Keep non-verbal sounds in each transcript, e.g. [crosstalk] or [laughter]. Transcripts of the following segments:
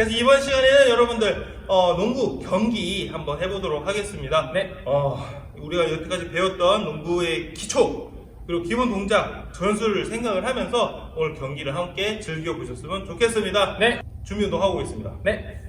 예. 그래서 이번 시간에는 여러분들 어, 농구 경기 한번 해보도록 하겠습니다. 네. 어, 우리가 여태까지 배웠던 농구의 기초 그리고 기본 동작 전술을 생각을 하면서 오늘 경기를 함께 즐겨 보셨으면 좋겠습니다. 네. 준비 운동 하고 있습니다. 네.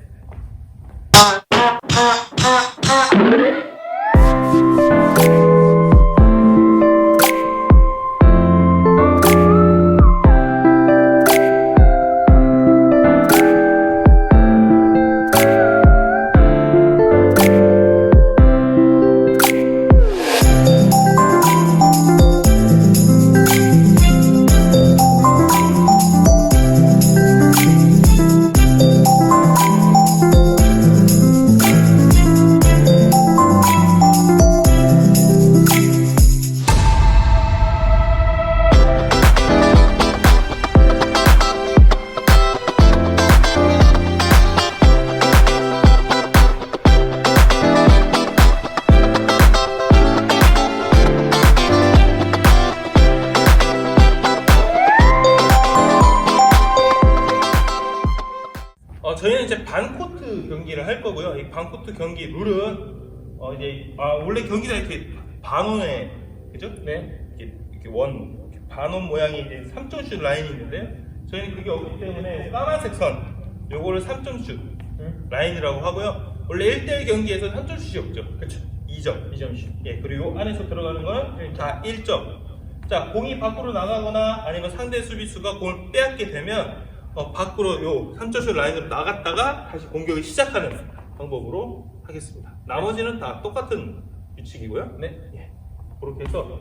어, 이제 아, 원래 경기가 이렇게 반원에 그죠? 네. 이렇게, 이렇게 원 이렇게 반원 모양의 이제 3점슛 라인이 있는데 저희는 그게 없기 때문에 까만색 선 요거를 3점슛 음. 라인이라고 하고요. 원래 1대1 경기에서 3점슛이 없죠. 그렇죠. 2점. 이점씩. 예, 그리고 요 안에서 들어가는 거는 다 1점. 자, 공이 밖으로 나가거나 아니면 상대 수비수가 공을 빼앗게 되면 어, 밖으로 요 3점슛 라인으로 나갔다가 다시 공격을 시작하는 방법으로 하겠습니다. 나머지는 다 똑같은 규칙이고요. 네. 예, 그렇게 해서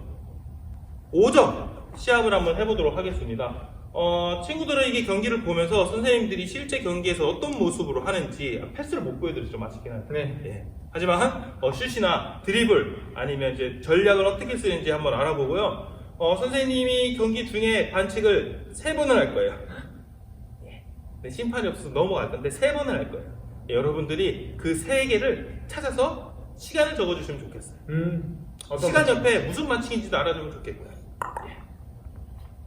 5점 시합을 한번 해보도록 하겠습니다. 어, 친구들에게 경기를 보면서 선생님들이 실제 경기에서 어떤 모습으로 하는지 패스를 못 보여드리죠, 맛있긴 한데. 네. 예. 하지만 어, 슛이나 드리블 아니면 이제 전략을 어떻게 쓰는지 한번 알아보고요. 어, 선생님이 경기 중에 반칙을 세 번을 할 거예요. 예. 네, 심판이 없어서 넘어갈 건데 세 번을 할 거예요. 예, 여러분들이 그 세 개를 찾아서 시간을 적어주시면 좋겠어요. 음. 어떤 시간? 옆에 무슨 반칙인지도 알아주면 좋겠고요. 예.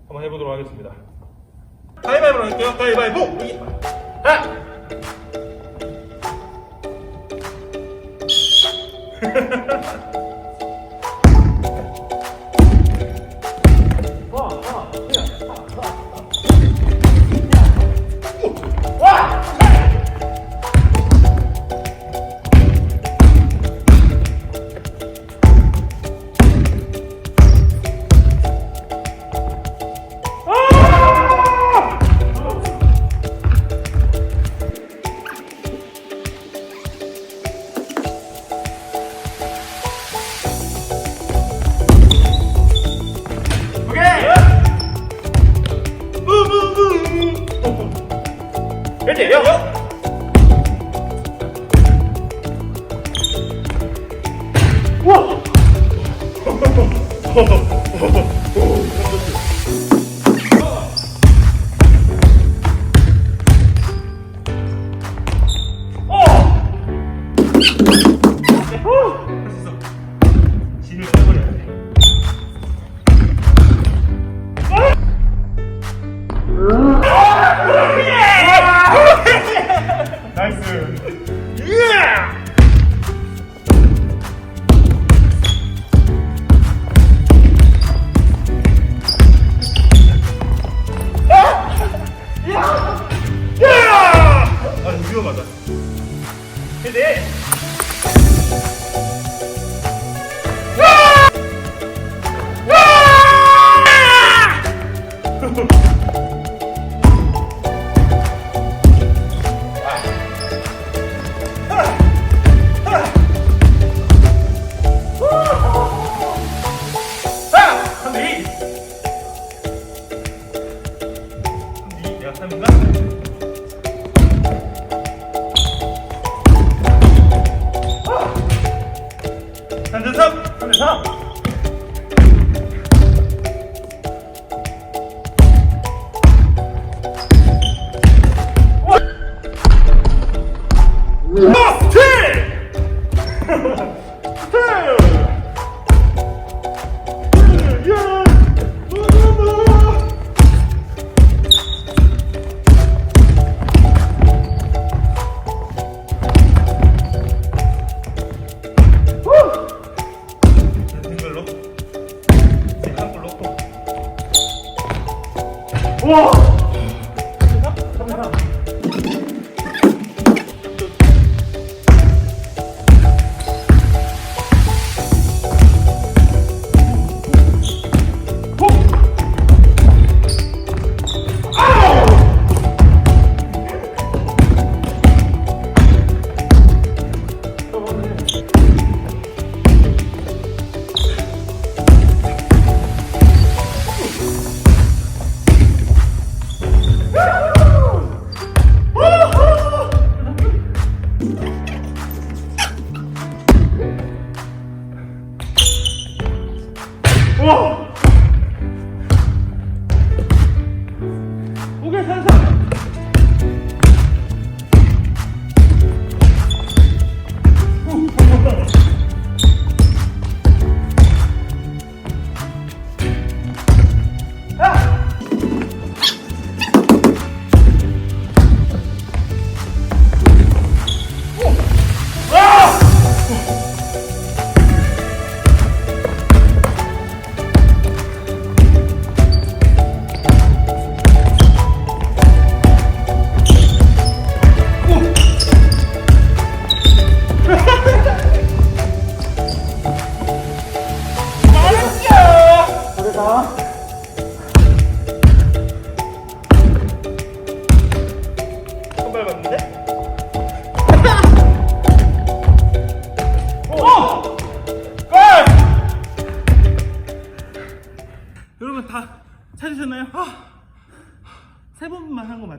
한번 해보도록 하겠습니다. 가위바위보로 할게요. 가위바위보! 했 [laughs] 내가 3인가? 哇！你看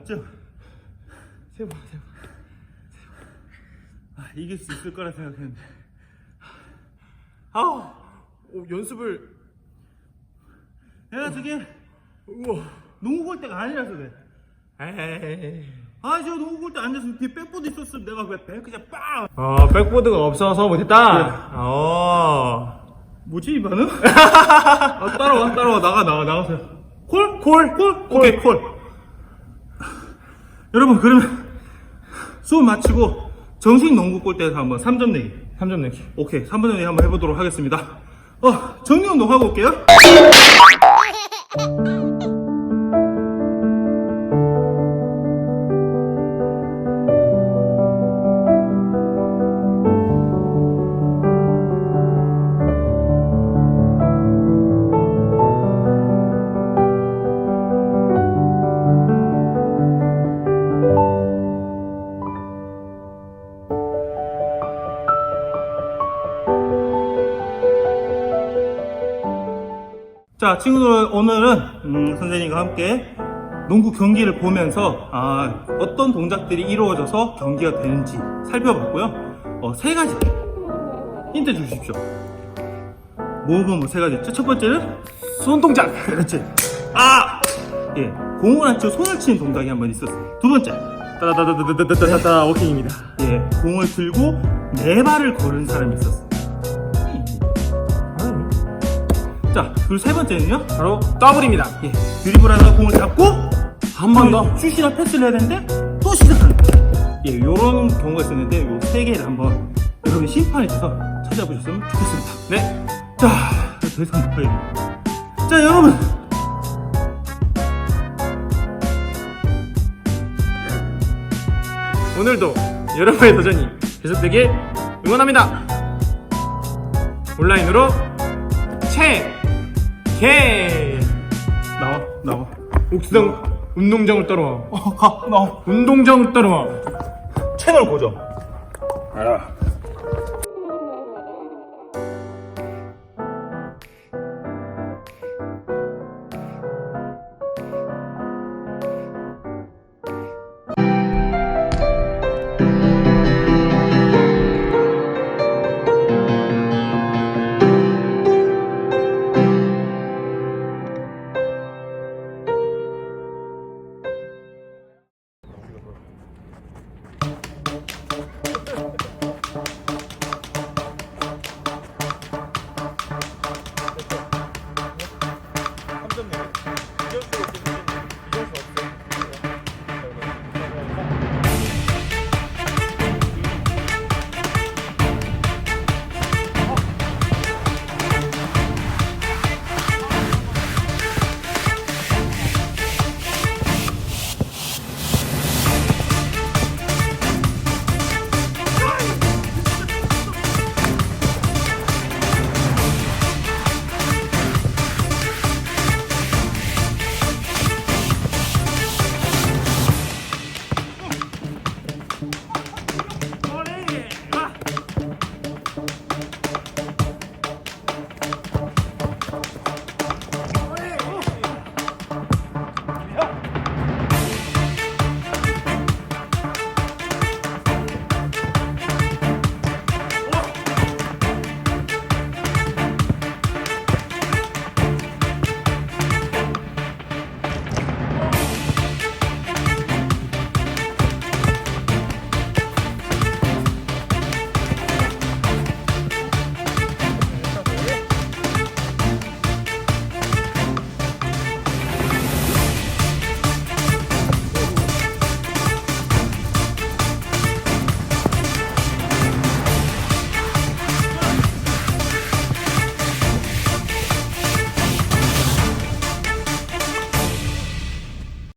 맞죠? 세 번, 세 번. 아, 이길 수 있을 거라 생각했는데. 아, 오, 연습을 내가 저게 우와. 농구 골 때가 아니라서 그래. 에이. 아, 저 농구 골때 앉아서 뒤에 백보드 있었으면 내가 왜백 그냥 빵! 어, 백보드가 없어서 못했다. 어. 뭐지 이 반응? 아, 따라와 따라와 나가 나가 나가세요 콜? 콜? 콜? 오케이 콜 여러분 그러면 수업 마치고 정식 농구 골대에서 한번 3점 내기. 3점 내기. 오케이 3번 내기 한번 해보도록 하겠습니다. 어 정리 운동 하고 올게요 [laughs] 자 친구들 오늘은 음, 선생님과 함께 농구 경기를 보면서 아, 어떤 동작들이 이루어져서 경기가 되는지 살펴봤고요 어, 세 가지 힌트 주십시오 뭐뭐 뭐세 가지 있죠? 첫 번째는 손 동작. [laughs] 그렇지 아! 예 공을 안 치고 손을 치는 동작이 한 번 있었어요 두 번째 따다다다다다다다다 오케이입니다. 예 공을 들고 네 발을 걸은 사람이 있었어요 자 그리고 세 번째는요 바로 더블입니다. 예, 드리블 하다가 공을 잡고 한 번 더. 슛이나 패스를 해야 되는데 또 시작하는 거예요. 예, 요런 경우가 있었는데 요 세 개를 한번 여러분 심판이 돼서 찾아보셨으면 좋겠습니다. 네. 자, 더 이상 못 봐요. 자, 여러분. 오늘도 여러분의 도전이 계속되길 응원합니다. 온라인으로 채, 개, 나와, 나와. 옥수동 운동장을 따라와. 어, [laughs] 가, 나와. 운동장을 따라와. 채널 고정. 알아.